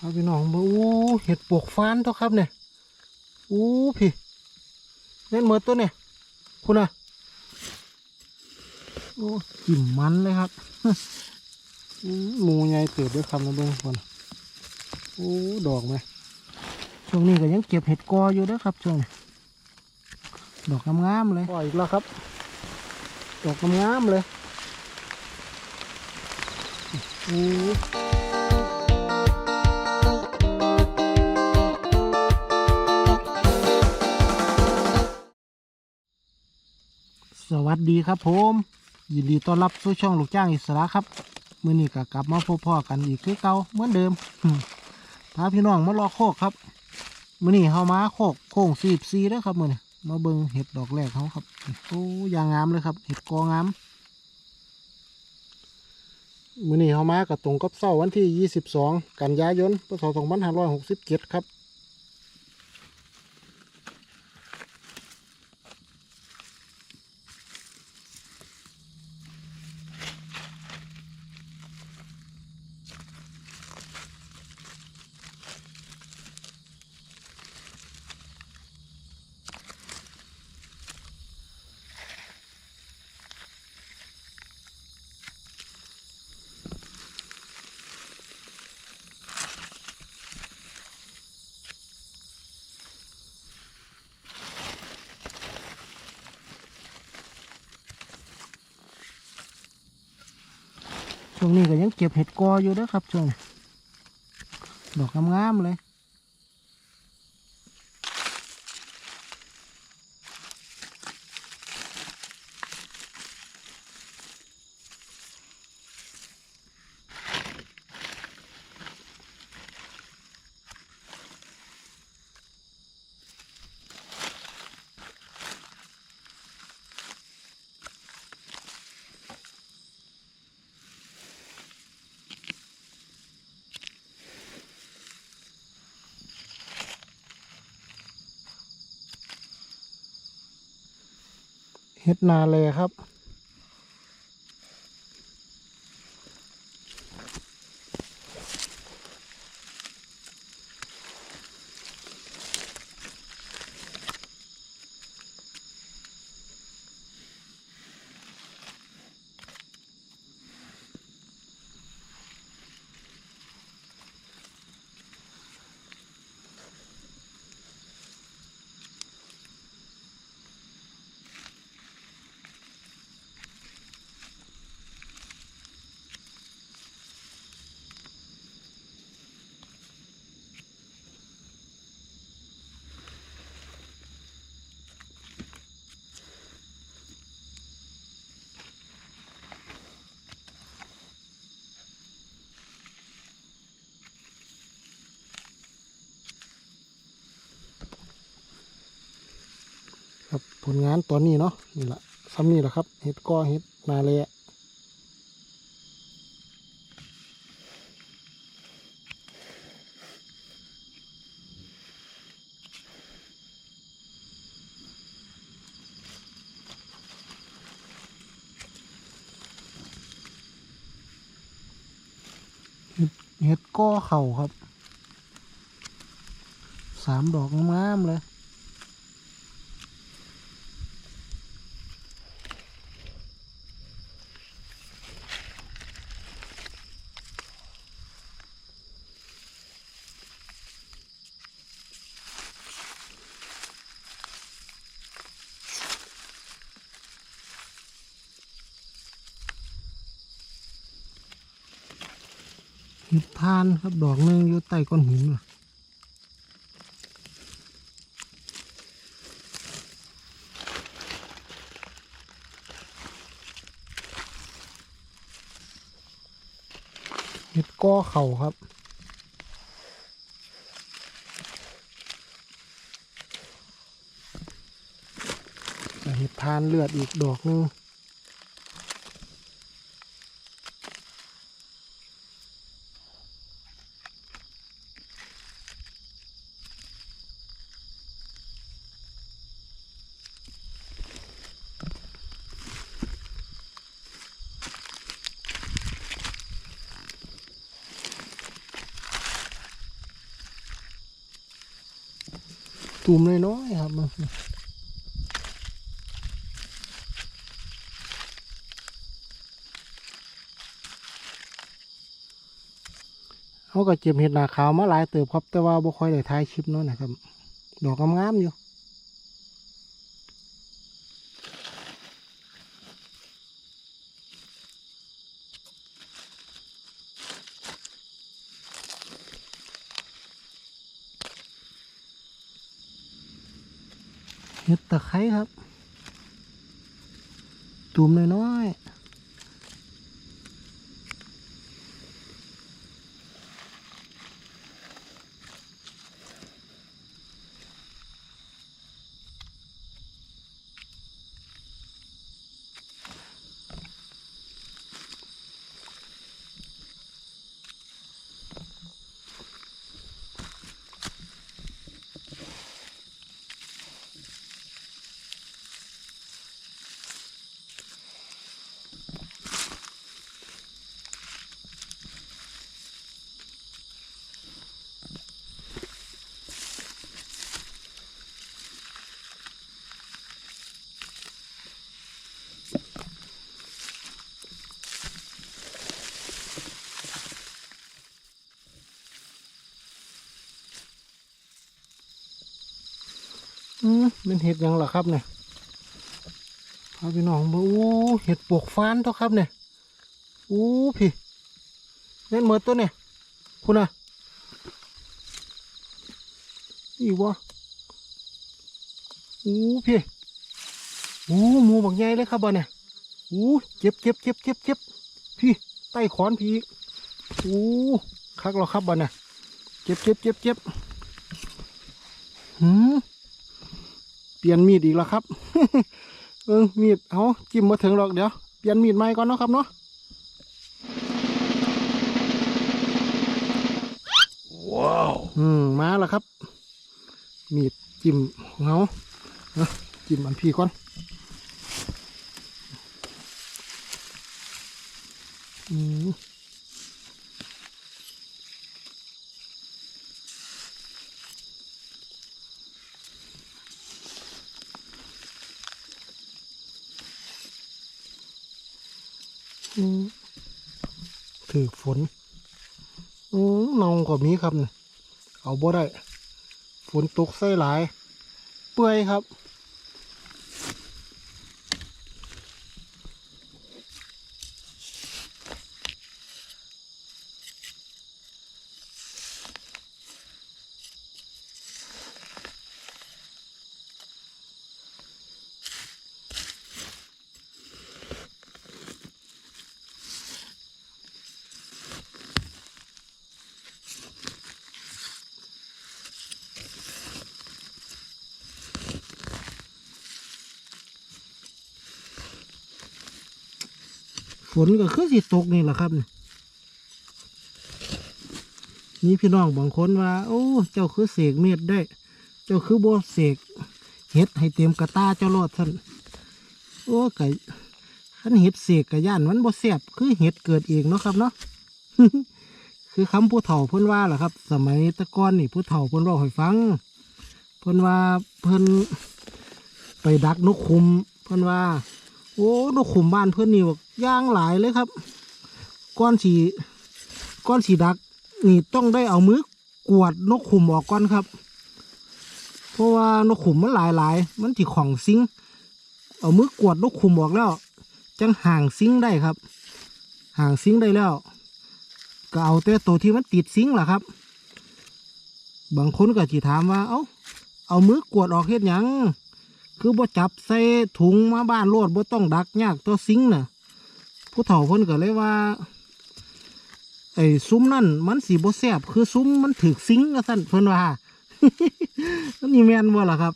เอาพี่น้องมาอู้เห็ดปวกฟานตัวครับเนี่ยอู้พี่เล่นเมือตัวเนี่ยคุณอะโอ้จิ้มมันเลยครับอื้อหมูใหญ่เติบด้วยครับนะเบิ้งคนโอ้ดอกไหมช่วงนี้ก็ยังเก็บเห็ดกออยู่เด้วยครับช่วงนี้ดอกงามๆเลยปล่อยอีกแล้วครับ ดอกงามๆเลยโอ้ วัสดีครับผม ยินดีต้อนรับสู่ช่องลูกจ้างอิสระครับมื่อนี้ก็กลับมาพบพ่อกันอีกคือเก่าเหมือนเดิมพาพี่น้องมารอโคกครับมื่อนี้เฮามาโคกโค้งสีบซีแล้วครับมื่อนี้มาเบิงเห็ดดอกแรกเขาครับโอ้ยางงามเลยครับ เห็ดกองามมื่อนี้เฮามากับตรงกับเสาร์วันที่ 22 กันยายนพศ2567 ครับ ช่วงนี้ก็ยังเก็บเห็ดกออยู่เด้วยครับช่วงนี้ดอกงามๆเลย เฮ็ดนาเลยครับ ลงานตัวนี้เนาะนี่แหละซ้ำนี่แหละครับเห็ดก้อเห็ดนาเลยเห็ดก้อเข่าครับ สามดอกงามเลย ทานครับดอกหนึ่งอยู่ใต้ก้อนหินน่ะเห็ดก้อเข่าครับ เห็ดทานเลือดอีกดอกหนึง เขาก็เจ็บเห็ดหนาขาวมาหลายเติบครับ แต่ว่าบ่ค่อยได้ทายคลิปเนาะนะครับ ดอกงามๆอยู่ เห็ดตะไคร้ครับ ตุ่มน้อยๆ เป็นเห็ดยังล่ะครับเนี่ยพาพี่น้องมาโอ้เห็ดปวกฟานเท่าครับเนี่ยโอ้พี่เล่นเมิดตัวเนี่ยคุณอะอีวะโอ้พี่โอ้หมูบักใหญ่เลยครับบ่เนี่ยโอ้เจ็บเจ็บเจ็บเจ็บเจ็บพี่ใต้ขอนพี่โอ้คักเราครับบ่เนี่ยเจ็บเจ็บเจ็บเจ็บหืม เปลี่ยนมีดอีกแล้วครับเออมีดเอาจิ้มมาถึงหรอกเดี๋ยวเปลี่ยนมีดใหม่ก่อนเนาะครับเนาะว้าวอืมมาแล้วครับ มีดจิ้มของเขาเอาจิ้มอันพี่ก่อนอืม ถือฝนอืมนองกว่ามีครับเนี่ยเอาบ่ได้ ฝนตกใส่หลาย เปื่อยครับ นก็คือสิตกนี่แหละครับนี่พี่น้องบางคนว่า โอ้ เจ้าคือเสกเม็ดได้ เจ้าคือโบเสกเห็ดให้เต็มกระตาเจ้ารอดท่านโอ้ไก่ขันเห็ดเสกกระย่านมันบ่แสบคือเห็ดเกิดเองเนาะครับเนาะคือคำผู้เฒ่าเพิ่นว่าแหละครับ สมัยตะก้อนนี่ผู้เฒ่าเพิ่นบอกให้ฟัง เพิ่นว่าเพิ่นไปดักนกคุม เพิ่นว่า โอ้นกขุมบ้านเพื่อนนี่บอก ย่างหลายเลยครับ ก้อนสีก้อนสีดัก นี่ต้องได้เอามือกวดนกขุมออกก่อนครับ เพราะว่านกขุมมันหลายหลายมันที่ของซิงเอามือกวดนกขุมออกแล้ว จังห่างซิงได้ครับ ห่างซิงได้แล้วก็เอาแต่ตัวที่มันติดซิงล่ะครับ บางคนก็จีถามว่าเอา้าเอามือกวดออกเฮ็ดหยังคือบ่จับใส่ถุงมาบ้านโลดบ่ต้องดักยากตัวซิงน่ะ ผู้เฒ่าเพิ่นก็เลยว่า ไอ้ซุ้มนั่นมันสีบ่แซบคือซุ้มมันถึกซิงก็สั่นเพิ่นว่านี่แมนบ่ล่ะครับ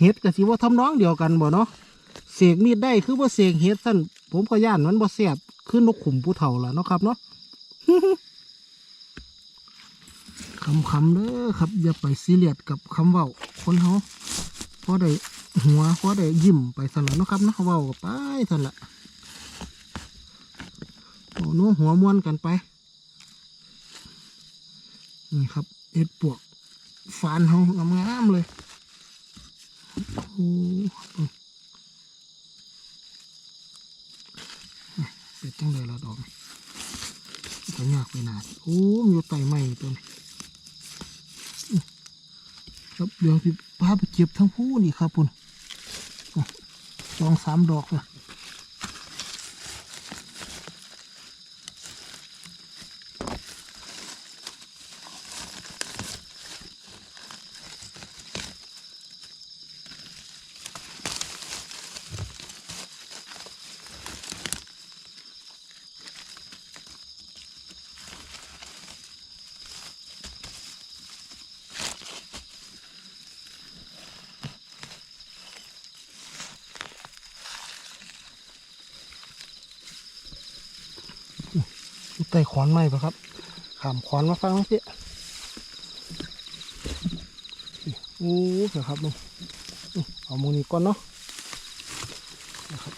เห็ดก็สิบ่ทำน้องเดียวกันบ่เนาะเสกมีดได้คือบ่เสกเห็ดสั่นผมก็ย่านมันบ่แซบคือนกขุมผู้เฒ่าล่ะเนาะครับเนาะคำๆเด้อครับ อย่าไปซีเรียสกับคำเว้าคนเฮาพอได้หัวพอได้ยิ้มไปสั่นละเนาะครับเนาะเว้าไปสั่นละ โอ้โน้หัวม้วนกันไป นี่ครับเอ็ดปวกฟานเฮางามๆเลยโอ้เป็ดจังเลยละดอกก็ยากไปนาโอ้มนอยู่ไต่ไม้ตัวนี้ครับเดี๋ยวพี่พาไปเก็บทั้งผู้นี่ครับคุณสองสามดอกนะ อยู่ใต้ขอนไม้ปะครับขามขอนมาฟังเสียโอ้เดี๋ยวครับลุงเอามือนี้ก่อนเนาะนะครับ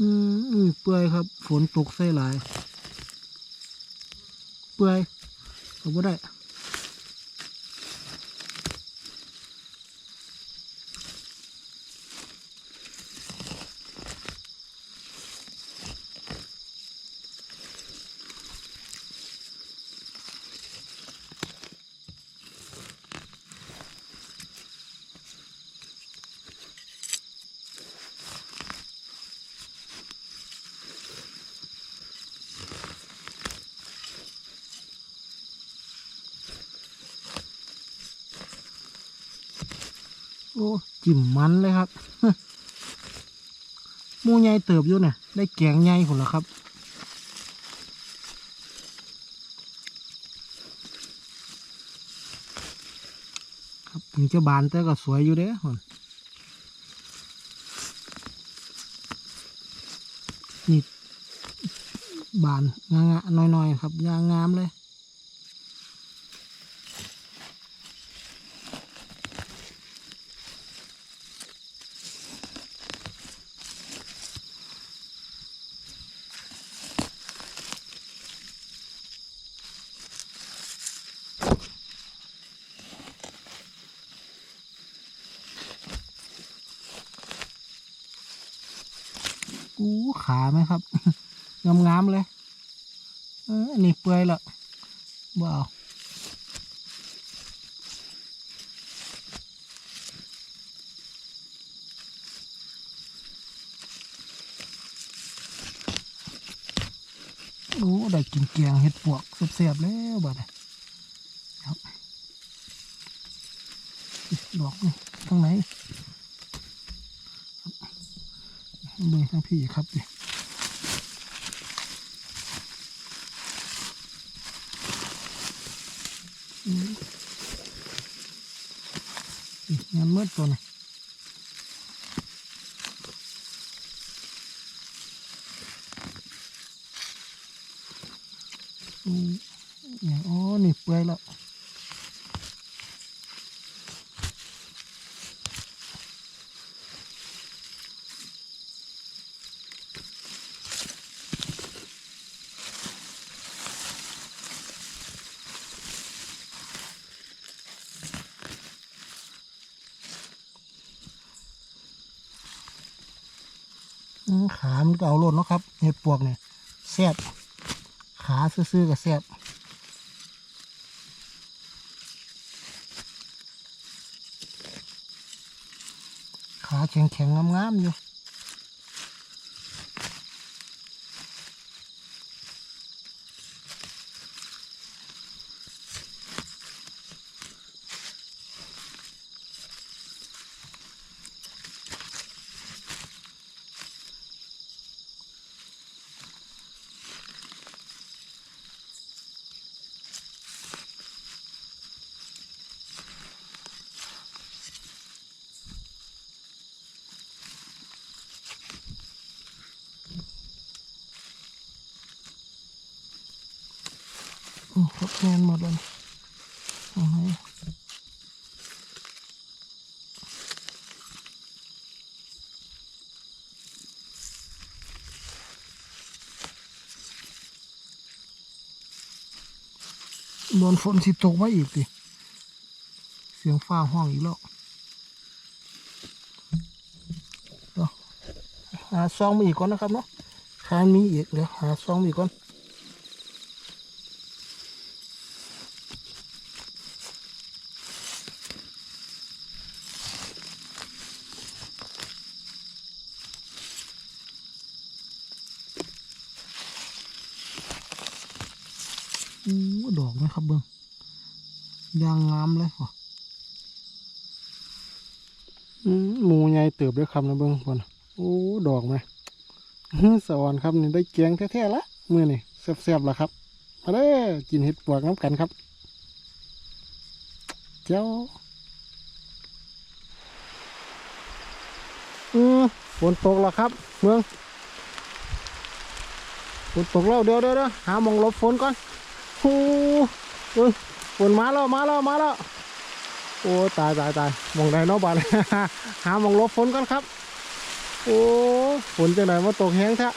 อืมอืม เปื่อยครับ ฝนตกใส่หลาย เปื่อยเอาบ่ได้ อ้จิ้มมันเลยครับมูใหญ่เติบอยู่เนี่ยได้แกงใหญ่คนละครับครับถึงจะบานแต่ก็สวยอยู่เด้อคนนี่บานงางะน้อยๆครับยางงามเลย อู้ขาไหมครับ งามๆเลย เอออันนี้เปื่อยละว้าวโอ้ได้กินแกงเห็ดปวกเสียบๆแล้วบัดนี้ครับดอกนี่ข้างไหน เบิ่งทั้งพี่ครับดิอืมอีกงานมืดตัวนี้อืมเนี่ยอ๋อนี่เปื่อยแล้ว อืมขามัน ก็เอาโลดเนาะครับเห็ดปวกเนี่ยแซ่บขาซื่อๆกับแซ่บขาแข็งๆงามๆอยู่ อืมครับแนนหมดเลยเอาไหโดนฝนสิตกมาอีกดิเสียงฟ้าห้องอีกแล้วเดี๋ยวหาซองมาอีกก่อนนะครับเนาะคานมีอีกเดี๋ยวหาซองมาอีกก่อน ดอกไหมครับเบิ้งยางงามเลยว่ะอืมหมูใหญ่เติบด้วยครับนะเบิ้งพ่นโอ้ดอกไหมอื้อสวรรค์ครับนี่ได้แกงแท้ๆละมือนี่แซ่บๆละครับมาเด้อกินเห็ดปวกน้ำกันครับ เจ้าอืมฝนตกแล้วครับ เมืองฝนตกแล้วเดี๋ยวเดี๋ยวเดี๋ยวหาหมองลบฝนก่อน โอ้โอ้ยฝนมาแล้วมาแล้วมาแล้วโอ้ตายตายตายมองได้นอกบ้านหามองลบฝนก่อนครับ โอ้ฝนจังไหนมาตกแห้งแท้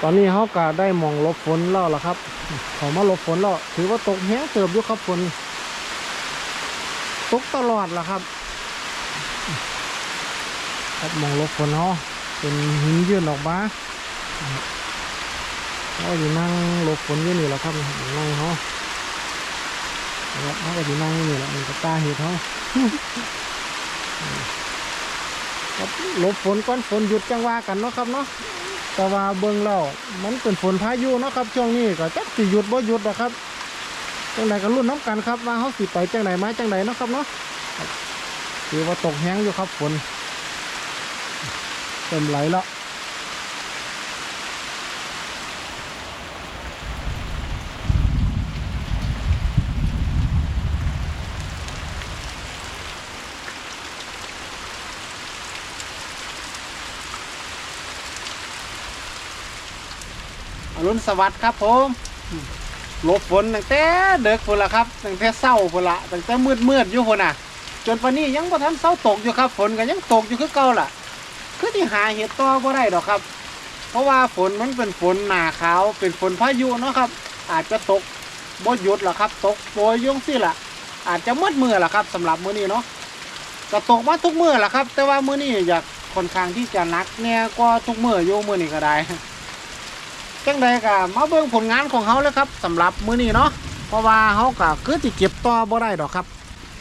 ตอนนี้เขาก็ได้มองลบฝนแล้วล่ะครับเขามาลบฝนแล้วถือว่าตกแห้งเติบอยู่ครับฝนตกตลอดล่ะครับ ครับมองลบฝนเขาะเป็นหินยื่นออกมา เขาอยู่นั่งหลบฝนอยู่นี่แหละครับนั่งเขาแล้วเขาก็อยู่นั่งอยู่นี่แหละมันก็ตาเห็ดเขาครับหลบฝนก่อนฝนหยุดจังว่ากันเนาะครับเนาะแต่ว่าเบิ่งแล้วมันเป็นฝนพายุเนาะครับช่วงนี้ก็จักสิหยุดบ่หยุดนะครับจังใดก็รุ่นน้ำกันครับว่าเขาสิไปจังไหนมาจังไหนเนาะครับเนาะคือว่าตกแห้งอยู่ครับฝนเต็มไหลแล้ว รุณสวัสดิ์ครับผมหลบฝนตั้งแต่เด็กฝนละครับตั้งแต่เศร้าฝนละตั้งแต่มืดมืดอยู่ฝนอะ จนวันนี้ยังบ่ทันเศร้าตกอยู่ครับ ฝนก็ยังตกอยู่คือเก่าล่ะ คือที่หาเห็ดต่อบ่ได้ดอกครับ เพราะว่าฝนมันเป็นฝนหนาขาวเป็นฝนพายุเนาะครับ อาจจะตกบ่หยุดหรอครับ ตกโปรยย่งสิล่ะ อาจจะมืดมือล่ะครับสำหรับมื้อนี้เนาะก็ตกมาทุกมื้อล่ะครับ แต่ว่ามื้อนี้อยากค่อนข้างที่จะนักแน่กว่าทุกมื้ออยู่มื้อนี้ก็ได้ จังใดก็มาเบิ่งผลงานของเขาเลยครับสำหรับมื้อนี้เนาะเพราะว่าเขาก็คือสิเก็บต่อบ่ได้ดอกครับ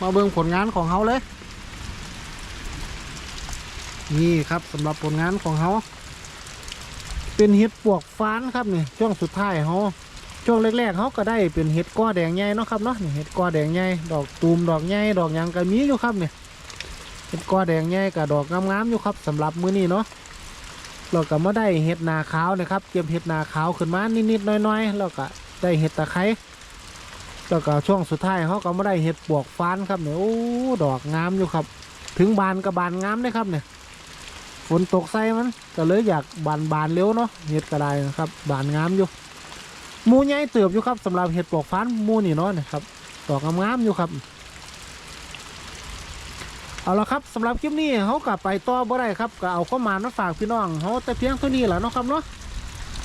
มาเบิ่งผลงานของเขาเลย นี่ครับสำหรับผลงานของเขาเป็นเห็ดปวกฟ้านครับนี่ช่วงสุดท้ายเขาช่วงแรกๆเขาก็ได้เป็นเห็ดก้อแดงใหญ่เนาะครับเนาะเห็ดก้อแดงใหญ่ดอกตูมดอกใหญ่ดอกยังก็มีอยู่ครับเนี่ยเห็ดก้อแดงใหญ่กับดอกงามๆอยู่ครับสำหรับมื้อนี้เนาะ เราก็มาได้เห็ดนาขาวนะครับเก็บเห็ดนาขาวขึ้นมานิดๆน้อยๆแล้วก็ได้เห็ดตะไคร้แล้วก็ช่วงสุดท้ายเขาก็มาได้เห็ดปวกฟ้านครับเนี่ยโอ้ดอกงามอยู่ครับ ถึงบานกับบานงามเลยครับเนี่ยฝนตกใส่มันก็เลยอยากบานบานเร็วเนาะเห็ดก็ได้นะครับ บานงามอยู่มูใหญ่เติบอยู่ครับสำหรับเห็ดปลวกฟันมูนี่เนาะนะครับดอกงามๆอยู่ครับ เอาละครับสำหรับคลิปนี้เขากลับไปต่อบ่ได้ครับก็เอาข้อมามาฝากพี่น้องเขาแต่เพียงเท่านี้แหละเนาะครับเนาะ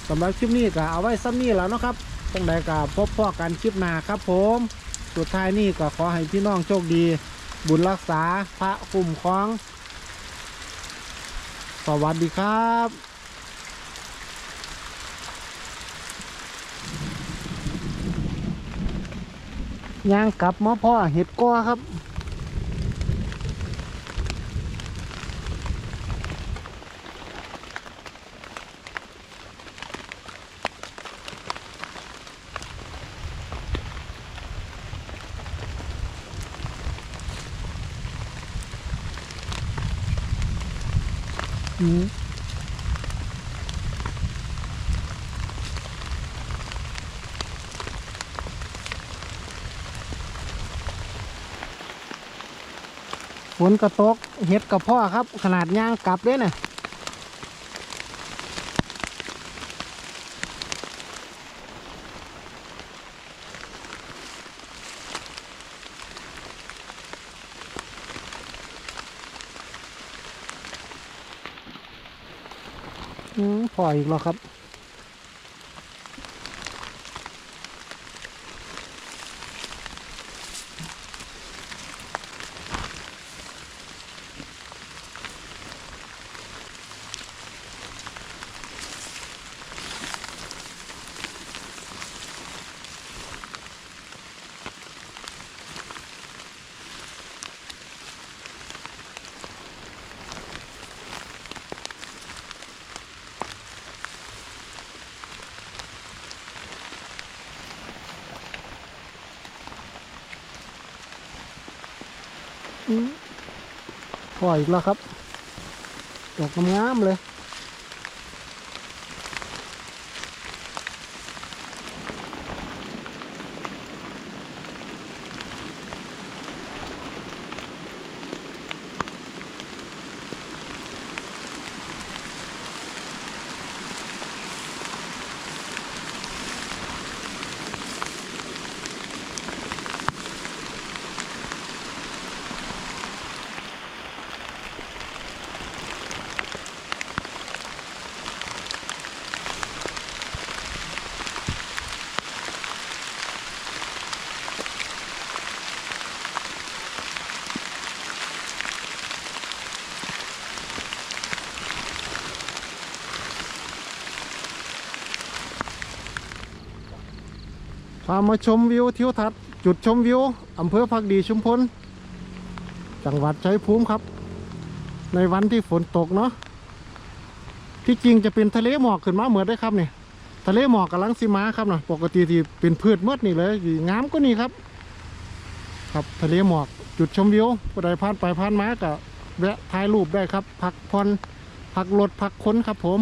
สำหรับคลิปนี้ก็เอาไว้ซ้ำนี้แหล้วเนาะครับตั้งแต่ก็พบพ่อกันคลิปหน้าครับผม สุดท้ายนี่ก็ขอให้พี่น้องโชคดี บุญรักษาพระคุ้มครอง สวัสดีครับย่างกลับมาพ่อเห็ดก้อครับ อืมฝนกระตกเห็ดกับพ่อครับ ขนาดย่างกลับเลยนะ่ะ มพออีกแล้วครับ อืม พออีกแล้วครับ ตกงามเลย พามาชมวิวทิวทัศน์จุดชมวิวอำเภอพักดีชุมพล จังหวัดชัยภูมิครับ ในวันที่ฝนตกเนาะที่จริงจะเป็นทะเลหมอกขึ้นมาเหมือนได้ครับเนี่ยทะเลหมอกกำลังสิมาครับนะปกติที่เป็นพืชมืดนี่เลยงามก็นี่ครับ ครับทะเลหมอกจุดชมวิวผู้ใดผ่านไปผ่านมาก็แวะถ่ายรูปได้ครับ พักผ่อนพักรถพักค้นครับผม